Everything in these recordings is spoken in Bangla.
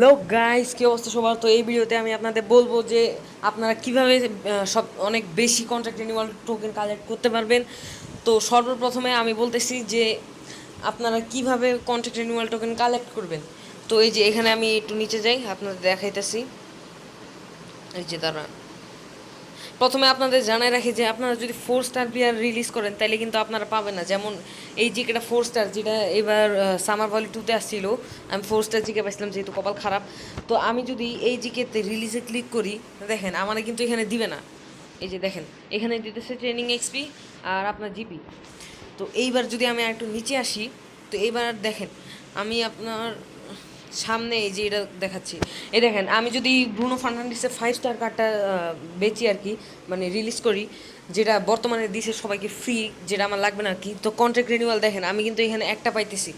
হ্যালো গাইস কি অবস্থা সবার? তো এই ভিডিওতে আমি আপনাদের বলব যে আপনারা কীভাবে সব অনেক বেশি কন্ট্রাক্ট রিনিউয়াল টোকেন কালেক্ট করতে পারবেন। তো সর্বপ্রথমে আমি বলতেছি যে আপনারা কীভাবে কন্ট্রাক্ট রিনিউয়াল টোকেন কালেক্ট করবেন। তো এই যে এখানে আমি একটু নিচে যাই, আপনাদের দেখাইতেছি। এই যে দাঁড়ান। প্রথমে আপনাদের জানাই রাখি যে আপনারা যদি ফোর স্টার প্লেয়ার রিলিজ করেন তাহলে কিন্তু আপনারা পাবেন না। যেমন এই জিকেটা ফোর স্টার যেটা এবার সামার ভ্যালি টুতে আসছিল, আমি ফোর স্টার জিকে পাইছিলাম যেহেতু কপাল খারাপ। তো আমি যদি এই জিকেতে রিলিজে ক্লিক করি, দেখেন আমার কিন্তু এখানে দিবে না। এই যে দেখেন, এখানে দিতেছে ট্রেনিং এক্সপি আর আপনার জিপি তো এইবার যদি আমি একটু নিচে আসি, তো এইবার দেখেন, আমি আপনার সামনে এই যে এটা দেখাচ্ছি। এই দেখেন, আমি যদি ব্রুনো ফার্নান্ডিসের ফাইভ স্টার কার্ডটা বেচি আর কি মানে রিলিজ করি, যেটা বর্তমানে দিছে সবাইকে ফ্রি যেটা আমার লাগবে না কি, তো কন্ট্রাক্ট রিনিউয়াল দেখেন, আমি কিন্তু এখানে একটা পাইতেছি।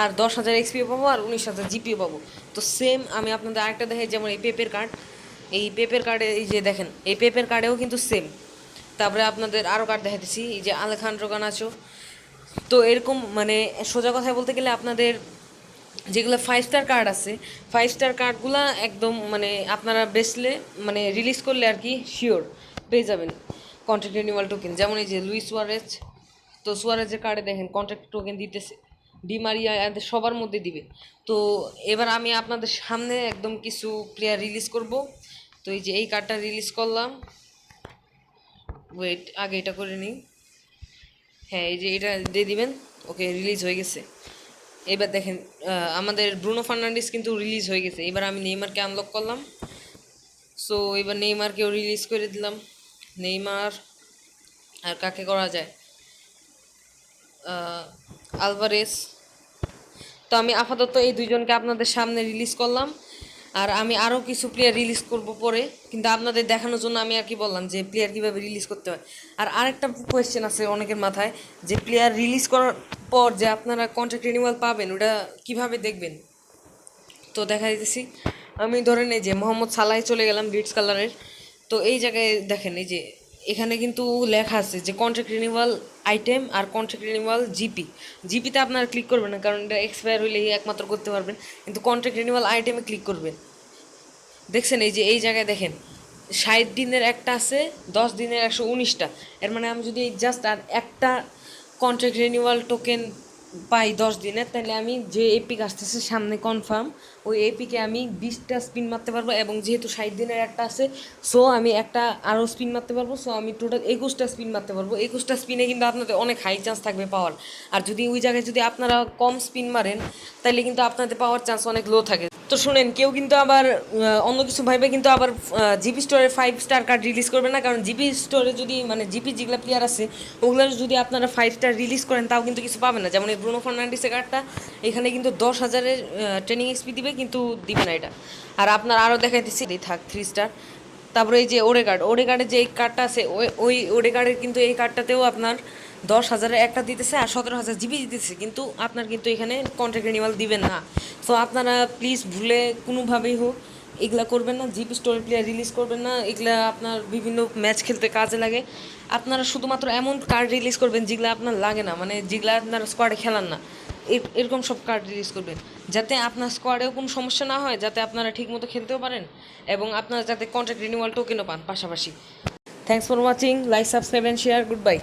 আর দশ হাজার এক্সপিও পাবো আর উনিশ হাজার জিপিও পাবো। তো সেম আমি আপনাদের আরেকটা দেখাই, যেমন এই পেপের কার্ড এই পেপের কার্ডে এই যে দেখেন, এই পেপের কার্ডেও কিন্তু সেম তারপরে আপনাদের আরও কার্ড দেখাতেছি এই যে আলেখান্ড্রো গানাচো তো এরকম মানে সোজা কথায় বলতে গেলে আপনাদের যেগুলো ফাইভ স্টার কার্ড আছে ফাইভ স্টার কার্ডগুলো একদম মানে আপনারা বেচলে মানে রিলিজ করলে আর কি শিওর পেয়ে যাবেন কন্ট্রাক্ট রিনিউয়াল টোকেন যেমন এই যে লুইস সুয়ারেজ, তো সুয়ারেজের কার্ডে দেখেন কন্ট্রাক্ট টোকেন দিতেছে, ডি মারিয়া এদের সবার মধ্যে দিবে। তো এবার আমি আপনাদের সামনে একদম কিছু প্লেয়ার রিলিজ করব। তো এই যে এই কার্ডটা রিলিজ করলাম। ওয়েট আগে এটা করে নিই। হ্যাঁ এই যে এটা দিয়ে দিবেন। ওকে রিলিজ হয়ে গেছে। এবার দেখেন আমাদের ব্রুনো ফার্নান্ডিস কিন্তু রিলিজ হয়ে গেছে। এবার আমি নেইমারকে আনলক করলাম। সো এবার নেইমারকেও রিলিজ করে দিলাম। নেইমার, আর কাকে করা যায়? আলভারেস। তো আমি আপাতত এই দুজনকে আপনাদের সামনে রিলিজ করলাম। আর আমি আরও কিছু প্লেয়ার রিলিজ করব পরে, কিন্তু আপনাদের দেখানোর জন্য আমি আর কি বললাম যে প্লেয়ার কীভাবে রিলিজ করতে হয়। আর আরেকটা কোয়েশ্চেন আছে অনেকের মাথায়, যে প্লেয়ার রিলিজ করার পর যে আপনারা কন্ট্রাক্ট রিনিউয়াল পাবেন, ওটা কীভাবে দেখবেন? তো দেখা দিতেছি। আমি ধরেন এই যে মোহাম্মদ সালাই চলে গেলাম বিটস কালারের তো এই জায়গায় দেখেন, এই যে এখানে কিন্তু লেখা আছে যে কন্ট্রাক্ট রিনিউয়াল আইটেম আর কন্ট্রাক্ট রিনিউয়াল জিপি জিপিতে আপনারা ক্লিক করবেন না, কারণ এটা এক্সপায়ার হলেই একমাত্র করতে পারবেন। কিন্তু কন্ট্রাক্ট রিনিউয়াল আইটেমে ক্লিক করবেন। দেখছেন এই যে, এই জায়গায় দেখেন, ষাট দিনের একটা আছে, দশ দিনের একশো উনিশটা। এর মানে আমি যদি জাস্ট আর একটা কন্ট্রাক্ট রিনিউয়াল টোকেন পাই দশ দিনের তাহলে আমি যে এপিক আসতেছে সামনে কনফার্ম ওই এপিকে আমি বিশটা স্পিন মারতে পারব এবং যেহেতু ষাট দিনের একটা আছে সো আমি একটা আরও স্পিন মারতে পারব সো আমি টোটাল একুশটা স্পিন মারতে পারব। একুশটা স্পিনে কিন্তু আপনাদের অনেক হাই চান্স থাকবে পাওয়ার। আর যদি ওই জায়গায় যদি আপনারা কম স্পিন মারেন তাহলে কিন্তু আপনাদের পাওয়ার চান্স অনেক লো থাকে। তো শুনেন, কেউ কিন্তু আবার অন্য কিছু ভাইবে কিন্তু আবার জিপি স্টোরে ফাইভ স্টার কার্ড রিলিজ করবে না, কারণ জিপি স্টোরে যদি মানে জিপি যেগুলো প্লেয়ার আছে ওগুলো যদি আপনারা ফাইভ স্টার রিলিজ করেন, তাও কিন্তু কিছু পাবেন না। যেমন এই ব্রুনো ফার্নান্ডিসের কার্ডটা এখানে কিন্তু দশ হাজারের ট্রেনিং এক্সপি দিবে, কিন্তু দিবে না এটা। আর আপনার আরও দেখাইতেছি থাক থ্রি স্টার তারপরে এই যে ওরে কার্ড ওরে কার্ডের যে এই কার্ডটা আছে, ওই ওই ওরে কার্ডের কিন্তু এই কার্ডটাতেও আপনার দশ হাজারের একটা দিতেছে আর সতেরো হাজার জিবি দিতেছে। কিন্তু আপনার কিন্তু এখানে কন্ট্রাক্ট রিনিউয়াল দিবেন না। সো আপনারা প্লিজ ভুলে কোনোভাবেই হোক, এগুলা করবেন না, জিপি স্টোরি প্লেয়ার রিলিজ করবেন না, এগুলা আপনার বিভিন্ন ম্যাচ খেলতে কাজে লাগে। আপনারা শুধুমাত্র এমন কার্ড রিলিজ করবেন যেগুলো আপনার লাগে না মানে যেগুলা আপনার স্কোয়াডে খেলান না। এর- এরকম সব কার্ড রিলিজ করবেন, যাতে আপনার স্কোয়াডেও কোনো সমস্যা না হয়, যাতে আপনারা ঠিকমতো খেলতেও পারেন এবং আপনারা যাতে কন্ট্রাক্ট রিনিউয়াল টোকেনও পান পাশাপাশি। Thanks for watching like subscribe and share good bye